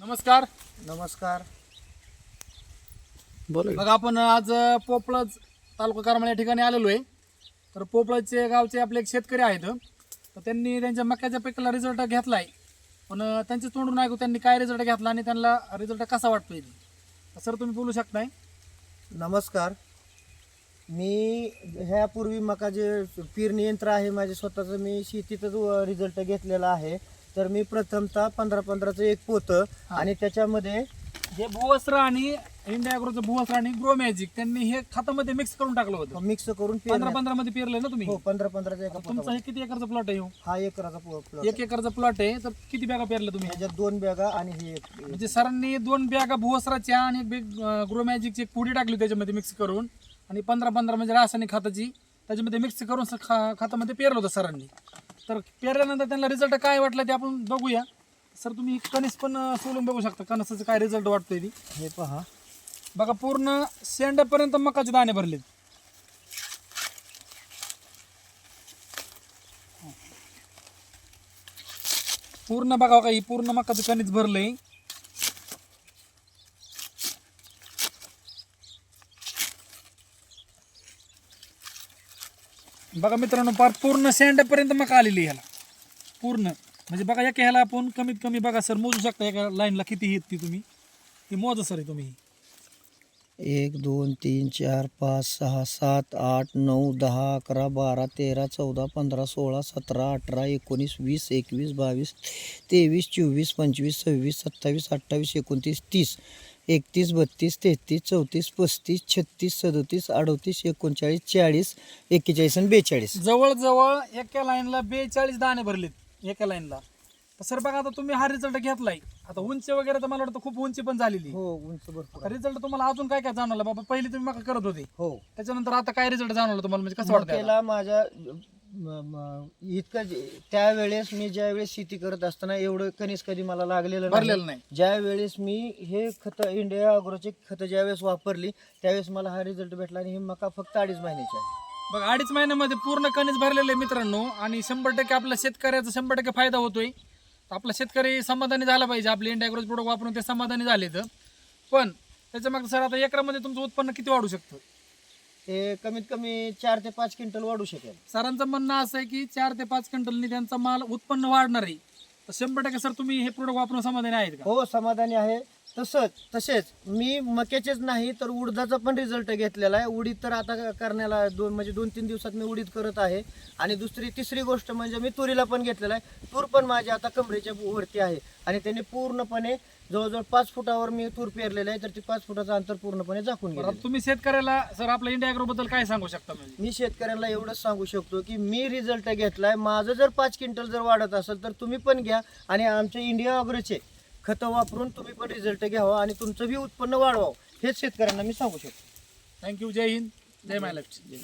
नमस्कार. नमस्कार. बोला बघा आपण आज पोपळज तालुका करमाळ या ठिकाणी आलेलो आहे. तर पोपळजचे गावचे आपले एक शेतकरी आहेत. तर त्यांनी त्यांच्या मक्याच्या पिकाला रिझल्ट घेतलाय. पण त्यांचे तोंडून ऐकू त्यांनी काय रिझल्ट घेतला आणि त्यांना रिझल्ट कसा वाटतोय? ते. तर सर तुम्ही बोलू शकताय? नमस्कार. मी ह्यापूर्वी मका जे पेरणी यंत्र आहे माझे स्वतःचं मी शेतीतच रिझल्ट घेतलेला आहे. तर मी प्रथमतः पंधरा पंधराचं एक पोतं आणि त्याच्यामध्ये जे भुवस्त्र आणि इंडिया अॅग्रोचं भुवस्त्र आणि ग्रो मॅजिक त्यांनी हे खतामध्ये मिक्स करून टाकलं होतं. मिक्स करून पंधरा पेरण्या- पंधरा मध्ये पेरलंय ना तुम्ही? हो पंधरा पंधराचा एका तुमचा पोतामध्ये. हे किती एकरचा प्लॉट आहे हो? हा एकराचा पो- plot एक एकरचा प्लॉट आहे तर किती बॅगा पेरलं तुम्ही? ह्याच्यात दोन बॅगा आणि हे एक म्हणजे सरांनी दोन बॅगा भुवस्त्राच्या आणि एक बॅग ग्रो मॅजिकची एक पुडी टाकली त्याच्यामध्ये मिक्स करून. आणि पंधरा पंधरा म्हणजे रासायनिक खताची त्याच्यामध्ये मिक्स करून स- खा खतामध्ये पेरलं होतं सरांनी. तर पेरल्यानंतर त्यांना रिझल्ट काय वाटलं ते आपण बघूया. सर तुम्ही कणीस पण सोलून बघू शकता. कणसाचं काय रिझल्ट वाटतोय ती. हे पहा. बघा पूर्ण शेंड्यापर्यंत मकाचे दाणे भरलेत. पूर्ण बघा बघा ही पूर्ण मकाचं कणीस भरलंय. बघा मित्रांनो पार पूर्ण सँडपर्यंत मका आलेली ह्याला. पूर्ण. म्हणजे बघा एका ह्याला आपण कमीत कमी बघा सर मोजू शकता एका लाईनला किती येत ती तुम्ही. ती मोजा सर तुम्ही. एक दोन तीन चार पाच सहा सात आठ नऊ दहा अकरा बारा तेरा चौदा पंधरा सोळा सतरा अठरा एकोणीस वीस एकवीस बावीस तेवीस चोवीस पंचवीस सव्वीस सत्तावीस अठ्ठावीस एकोणतीस तीस. एकतीस बत्तीस तेहतीस चौतीस पस्तीस छत्तीस सदोतीस अडोतीस एकोणचाळीस चाळीस एक्केचाळीस आणि बेचाळीस. जवळजवळ एका लाईनला बेचाळीस दाणे भरलेत एका लाईनला. तर सर बघा आता तुम्ही हा रिझल्ट घेतलाय. आता उंची वगैरे तर मला वाटतं खूप उंची पण झालेली. हो उंच भरपूर आहे. रिझल्ट तुम्हाला अजून काय काय जाणवलं? बाबा पहिली तुम्ही मका करत होते. हो. त्याच्यानंतर आता काय रिझल्ट जाणवलं तुम्हाला? म्हणजे कसं वाटतं माझ्या इतकं त्यावेळेस मी ज्या वेळेस शेती करत असताना एवढं कणीस कधी मला लागलेलं नाही. भरलेलं नाही. ज्या वेळेस मी हे खत इंडिया अग्रोचे खतं ज्यावेळेस वापरली त्यावेळेस मला हा रिझल्ट भेटला आणि ही मका फक्त अडीच महिन्याची आहे. बघा अडीच महिन्यामध्ये पूर्ण कणीस भरलेले आहे मित्रांनो आणि शंभर टक्के आपल्या शेतकऱ्याचा शंभर टक्के फायदा होतोय. आपला शेतकरी समाधानी झाला पाहिजे. आपले इंडिया ग्रोथ प्रोडक्ट वापरून ते समाधानी झाले तर पण त्याच्या मागचं सर आता एकरामध्ये तुमचं उत्पन्न किती वाढू शकतं? ते कमीत कमी चार ते पाच क्विंटल वाढू शकेल. सरांचं म्हणणं असं आहे की चार ते पाच क्विंटलनी त्यांचा माल उत्पन्न वाढणार आहे. तर शंभर टक्के सर तुम्ही हे प्रोडक्ट वापरून समाधानी आहेत का? हो समाधानी आहे. तसंच तसेच मी मक्याचेच नाही तर उडदाचा पण रिझल्ट घेतलेला आहे. उडीद तर आता करण्याला दोन म्हणजे दोन तीन दिवसात मी उडीद करत आहे. आणि दुसरी तिसरी गोष्ट म्हणजे मी तुरीला पण घेतलेला आहे. तूर पण माझी आता कमरेच्या वरती आहे. आणि त्यांनी पूर्णपणे जवळजवळ पाच फुटावर मी तूर पेरलेलं आहे तर ती पाच फुटाचं अंतर पूर्णपणे झाकून गेलं तुम्ही शेतकऱ्याला सर आपल्या इंडिया बद्दल काय सांगू शकता म्हणजे? मी शेतकऱ्यांना एवढंच सांगू शकतो की मी रिझल्ट घेतलाय. माझं जर पाच क्विंटल जर वाढत असेल तर तुम्ही पण घ्या. आणि आमच्या इंडिया अग्रोचे खतं वापरून तुम्ही पण रिझल्ट घ्यावा आणि तुमचं बी उत्पन्न वाढवावं. हेच शेतकऱ्यांना मी सांगू शकतो. थँक्यू जय हिंद. जय महालक्ष्मी.